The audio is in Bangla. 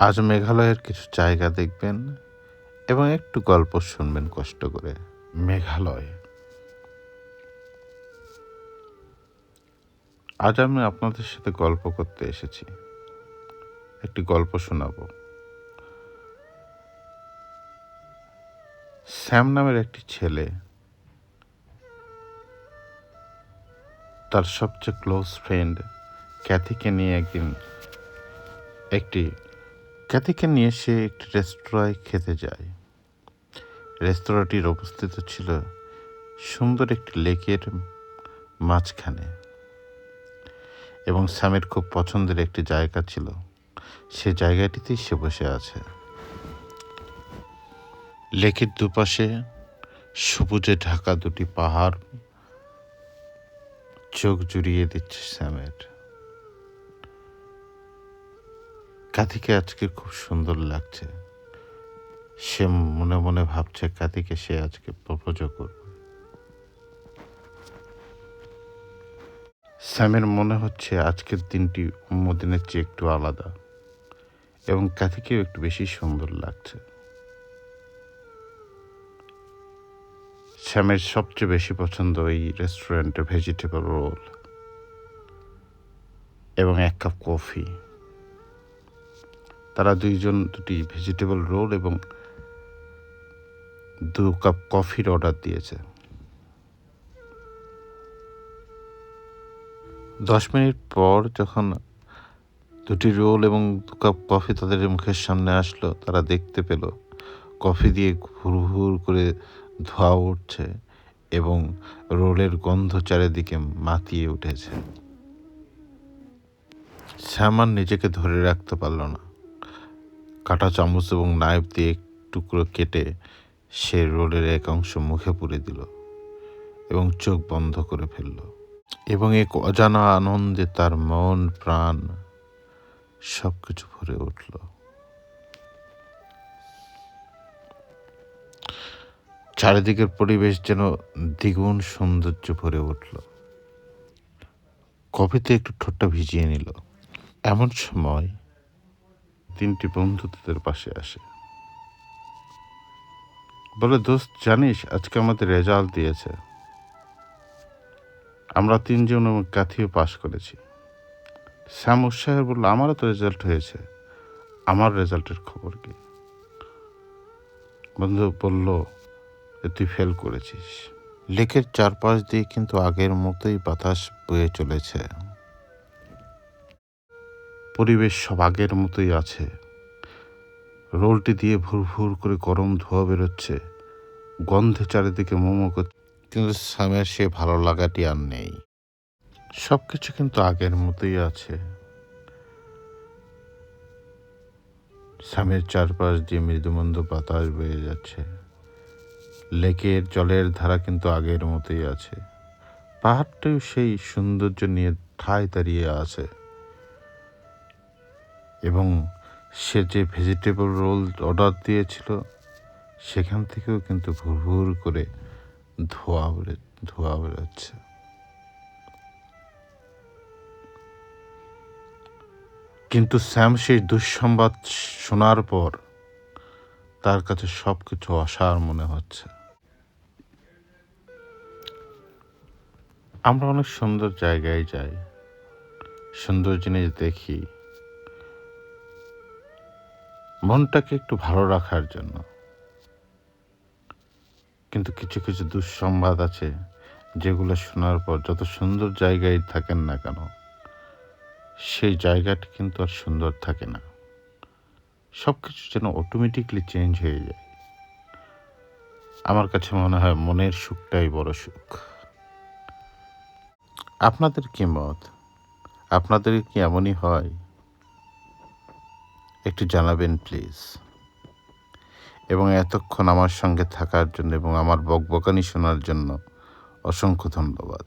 আজ মেঘালয়ের কিছু জায়গা দেখবেন এবং একটু গল্প শুনবেন কষ্ট করে। মেঘালয়। আজ আমি আপনাদের সাথে গল্প করতে এসেছি। একটি গল্প শোনাবো। স্যাম নামের একটি ছেলে তার সবচেয়ে ক্লোজ ফ্রেন্ড ক্যাথিকে নিয়ে একদিন একটি ক্যাথিকে নিয়ে সে একটি রেস্তোরাঁয় খেতে যায়। রেস্তোরাঁটির অবস্থিত ছিল সুন্দর একটি লেকের মাঝখানে এবং স্যামের খুব পছন্দের একটি জায়গা ছিল। সে জায়গাটিতেই সে বসে আছে। লেকের দুপাশে সবুজে ঢাকা দুটি পাহাড় চোখ জুড়িয়ে দিচ্ছে স্যামের কাতিকে আজকে খুব সুন্দর লাগছে। সে মনে মনে ভাবছে কাতিকে সে আজকে প্রপোজ করবে। স্যামের মনে হচ্ছে আজকের দিনটি অন্য দিনের চেয়ে একটু আলাদা এবং কাতিকেও একটু বেশি সুন্দর লাগছে। স্যামের সবচেয়ে বেশি পছন্দ এই রেস্টুরেন্টে ভেজিটেবল রোল এবং এক কাপ কফি। তারা দুইজন দুটি ভেজিটেবল রোল এবং দু কাপ কফির অর্ডার দিয়েছে। দশ মিনিট পর যখন দুটি রোল এবং দু কাপ কফি তাদের মুখের সামনে আসলো, তারা দেখতে পেল কফি দিয়ে ঘুর ঘুর করে ধোয়া উঠছে এবং রোলের গন্ধ চারিদিকে মাতিয়ে উঠেছে। শ্যামান নিজেকে ধরে রাখতে পারল না। কাটা চামচ এবং নাইফ দিয়ে টুকরো কেটে সে রোলের এক অংশ মুখে পুরে দিল এবং চোখ বন্ধ করে ফেলল। এবং এক অজানা আনন্দে তার মন, প্রাণ সব কিছু ভরে উঠল। চারিদিকের পরিবেশ যেন দ্বিগুণ সৌন্দর্য ভরে উঠল। কফিতে একটু ঠোঁটটা ভিজিয়ে নিল। এমন সময় তিনটি বন্ধু তাদের পাশে আসে। বলে, দোস্ত, জানিস, আজকে আমাদের রেজাল্ট দিয়েছে। আমরা তিনজন এবং কাথিও পাশ করেছি। শ্যাম উৎসাহের বলল, আমারও তো রেজাল্ট হয়েছে। আমার রেজাল্টের খবর কি? বন্ধু বলল যে তুই ফেল করেছিস। লেকের চারপাশ দিয়ে কিন্তু আগের মতোই বাতাস বয়ে চলেছে। পরিবেশ সব আগের মতোই আছে। রোলটি দিয়ে ভুর ভুর করে গরম ধোয়া বেরোচ্ছে। গন্ধে চারিদিকে মোমো করছে কিন্তু স্যামের সে ভালো লাগাটি আর নেই। সব কিছু কিন্তু আগের মতোই আছে। স্যামের চারপাশ দিয়ে মৃদুমন্দ বাতাস বয়ে যাচ্ছে। লেকের জলের ধারা কিন্তু আগের মতোই আছে। পাহাড়টাও সেই সৌন্দর্য নিয়ে ঠায় দাঁড়িয়ে আছে। এবং সে যে ভেজিটেবল রোল অর্ডার দিয়েছিল, সেখান থেকেও কিন্তু ভুর করে ধোয়া বেরো, ধোয়া বেরোচ্ছে। কিন্তু স্যাম সেই দুঃসংবাদ শোনার পর তার কাছে সব কিছু অসার মনে হচ্ছে। আমরা অনেক সুন্দর জায়গায় যাই, সুন্দর জিনিস দেখি মনটাকে একটু ভালো রাখার জন্য। কিন্তু কিছু কিছু দুঃসংবাদ আছে যেগুলো শোনার পর যত সুন্দর জায়গায় থাকেন না কেন, সেই জায়গাটি কিন্তু আর সুন্দর থাকে না। সব কিছু যেন অটোমেটিকলি চেঞ্জ হয়ে যায়। আমার কাছে মনে হয় মনের সুখটাই বড় সুখ। আপনাদের কি মত? আপনাদের কি এমনই হয়? একটু জানাবেন প্লিজ। এবং এতক্ষণ আমার সঙ্গে থাকার জন্য এবং আমার বকবকানি শোনার জন্য অসংখ্য ধন্যবাদ।